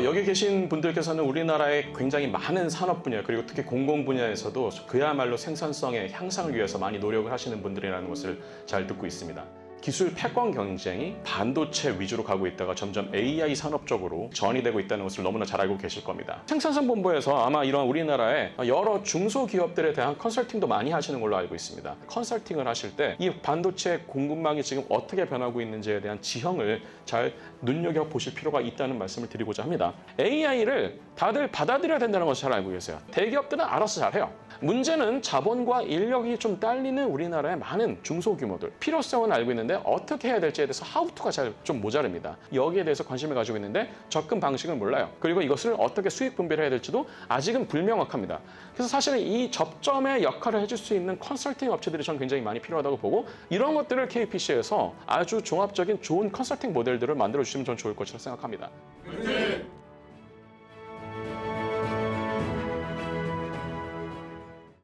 어, 여기 계신 분들께서는 우리나라의 굉장히 많은 산업 분야 그리고 특히 공공 분야에서도 그야말로 생산성의 향상을 위해서 많이 노력을 하시는 분들이라는 것을 잘 듣고 있습니다. 기술 패권 경쟁이 반도체 위주로 가고 있다가 점점 AI 산업 쪽으로 전이 되고 있다는 것을 너무나 잘 알고 계실 겁니다. 생산성 본부에서 아마 이런 우리나라의 여러 중소기업들에 대한 컨설팅도 많이 하시는 걸로 알고 있습니다. 컨설팅을 하실 때 이 반도체 공급망이 지금 어떻게 변하고 있는지에 대한 지형을 잘 눈여겨 보실 필요가 있다는 말씀을 드리고자 합니다. AI를 다들 받아들여야 된다는 것을 잘 알고 계세요. 대기업들은 알아서 잘해요. 문제는 자본과 인력이 좀 딸리는 우리나라의 많은 중소규모들 필요성은 알고 있는데 어떻게 해야 될지에 대해서 하우투가 잘 좀 모자릅니다. 여기에 대해서 관심을 가지고 있는데 접근 방식을 몰라요. 그리고 이것을 어떻게 수익 분배를 해야 될지도 아직은 불명확합니다. 그래서 사실은 이 접점의 역할을 해줄 수 있는 컨설팅 업체들이 저는 굉장히 많이 필요하다고 보고 이런 것들을 KPC에서 아주 종합적인 좋은 컨설팅 모델들을 만들어 주시면 전 좋을 것이라 생각합니다. 네.